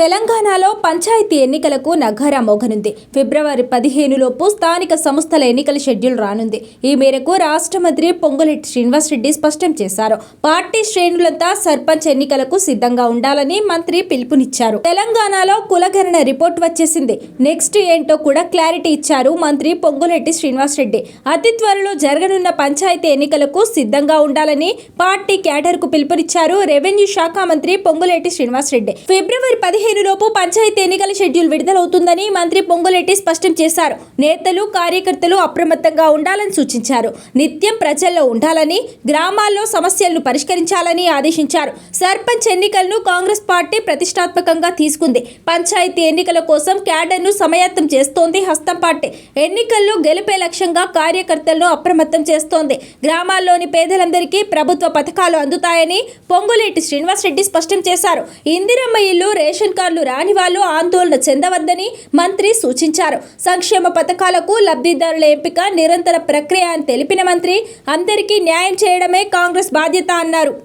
తెలంగాణలో పంచాయతీ ఎన్నికలకు నగారా మోగనుంది. ఫిబ్రవరి పదిహేనులోపు స్థానిక సంస్థల ఎన్నికల షెడ్యూల్ రానుంది. ఈ మేరకు రాష్ట్ర మంత్రి పొంగులెట్టి శ్రీనివాసరెడ్డి స్పష్టం చేశారు. పార్టీ శ్రేణులంతా సర్పంచ్ ఎన్నికలకు సిద్ధంగా ఉండాలని మంత్రి పిలుపునిచ్చారు. తెలంగాణలో కులగణన రిపోర్ట్ వచ్చేసింది. నెక్స్ట్ ఏంటో కూడా క్లారిటీ ఇచ్చారు మంత్రి పొంగులెట్టి శ్రీనివాసరెడ్డి. అతి త్వరలో జరగనున్న పంచాయతీ ఎన్నికలకు సిద్ధంగా ఉండాలని పార్టీ క్యాడర్కు పిలుపునిచ్చారు రెవెన్యూ శాఖ మంత్రి పొంగులేటి శ్రీనివాసరెడ్డి. ఫిబ్రవరి పదిహేను లోపు పంచాయతీ ఎన్నికల షెడ్యూల్ విడుదలవుతుందని మంత్రి పొంగులెట్టి స్పష్టం చేశారు. నేతలు కార్యకర్తలు అప్రమత్తంగా ఉండాలని సూచించారు. నిత్యం ప్రజల్లో ఉండాలని గ్రామాల్లో సమస్యలను పరిష్కరించాలని ఆదేశించారు. సర్పంచ్ ఎన్నికలను కాంగ్రెస్ పార్టీ ప్రతిష్టాత్మకంగా తీసుకుంది. పంచాయతీ ఎన్నికల కోసం క్యాడర్ను సమయత్తం చేస్తోంది హస్తం పార్టీ. ఎన్నికల్లో గెలిపే లక్ష్యంగా కార్యకర్తలను అప్రమత్తం చేస్తోంది. గ్రామాల్లోని పేదలందరికీ ప్రభుత్వ పథకాలు అందుతాయని పొంగులేటి శ్రీనివాసరెడ్డి స్పష్టం చేశారు. ఇందిరమ్మ ఇల్లు రేషన్ కార్డులు రాని వాళ్ళు ఆందోళన చెందవద్దని మంత్రి సూచించారు. సంక్షేమ పథకాలకు లబ్ధిదారుల ఎంపిక నిరంతర ప్రక్రియ అని తెలిపిన మంత్రి అందరికీ న్యాయం చేయడమే కాంగ్రెస్ బాధ్యత అన్నారు.